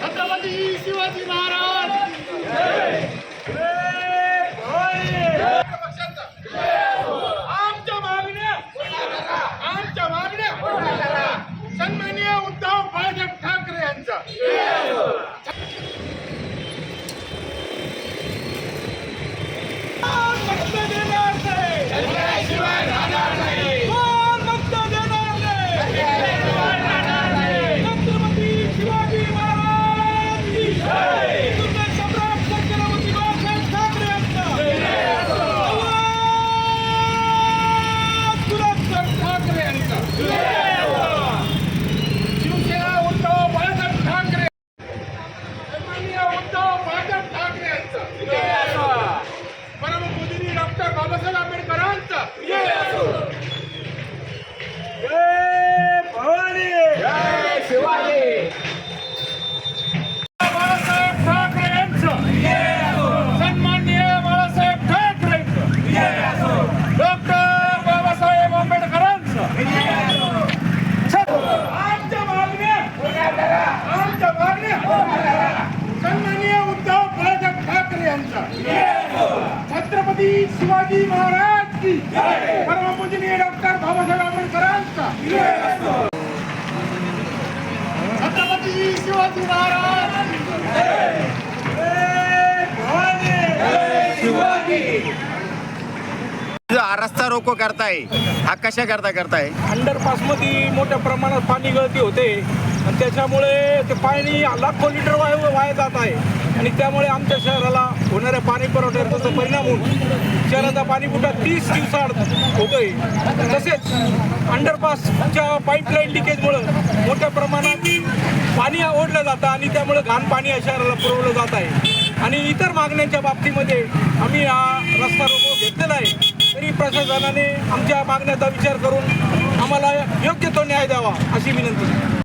छत्रपती शिवाजी महाराज आमच्या मागण्या आमच्या मागण्या सन्माननीय उद्धव बाळासाहेब ठाकरे यांचा कोण मत देणार नाही? कोण मत देणार नाही? छत्रपती शिवाजी महाराज की जय. सुंदर सम्राट छत्रपती बाळासाहेब ठाकरे यांचा. आवाज बुलंद ठाकरे यांचा. शिवसेना उद्धव बाळासाहेब ठाकरे सन्माननीय उद्धव बाळासाहेब ठाकरे यांचा परमपूजनीय डॉक्टर बाबासाहेब आंबेडकरांचा बाळासाहेब ठाकरे यांचं सन्माननीय बाळासाहेब ठाकरे डॉक्टर बाबासाहेब आंबेडकरांचं आमच्या मागण्या आमच्या मागण्या सन्माननीय उद्धव बाळासाहेब ठाकरे यांचा. छत्रपती शिवाजी महाराज की परमपूजनीय डॉक्टर बाबासाहेब आंबेडकरांचा. छत्रपती शिवाजी महाराज रस्ता रोको करताय. हा कशा करता करताय? अंडरपासमध्ये मोठ्या प्रमाणात पाणी गळती होते. आणि त्याच्यामुळे ते पाणी लाखो लिटर वाय वाया जात आहे. आणि त्यामुळे आमच्या शहराला होणाऱ्या पाणी पुरवठ्यावर त्याचा परिणाम होऊन शहराचा पाणी पुरवठा तीस दिवसाआड होतोय. तसेच अंडरपासच्या पाईपलाईन लिकेजमुळं मोठ्या प्रमाणात पाणी ओढलं जातं आणि त्यामुळे घाण पाणी या शहराला पुरवलं जात आहे. आणि इतर मागण्यांच्या बाबतीमध्ये आम्ही हा रस्ता रोको घेतलेला आहे. प्रशासनाने आमच्या मागण्याचा विचार करून आम्हाला योग्य तो न्याय द्यावा अशी विनंती.